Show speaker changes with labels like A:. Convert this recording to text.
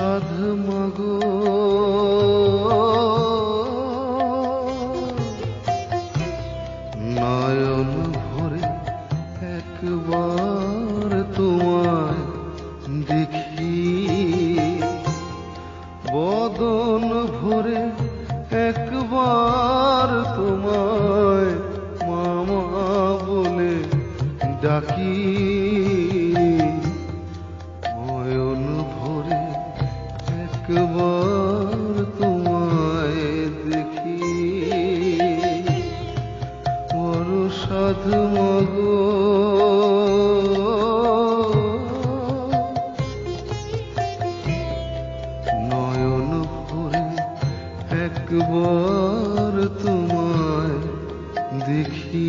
A: সাধ মাগো নয়ন ভরে একবার তোমায় দেখি। বদন ভরে একবার তোমায় মামা বলে ডাকি। একবার তোমায় দেখি। বড় সাধু মগো নয়ন ভরে একবার তোমায় দেখি।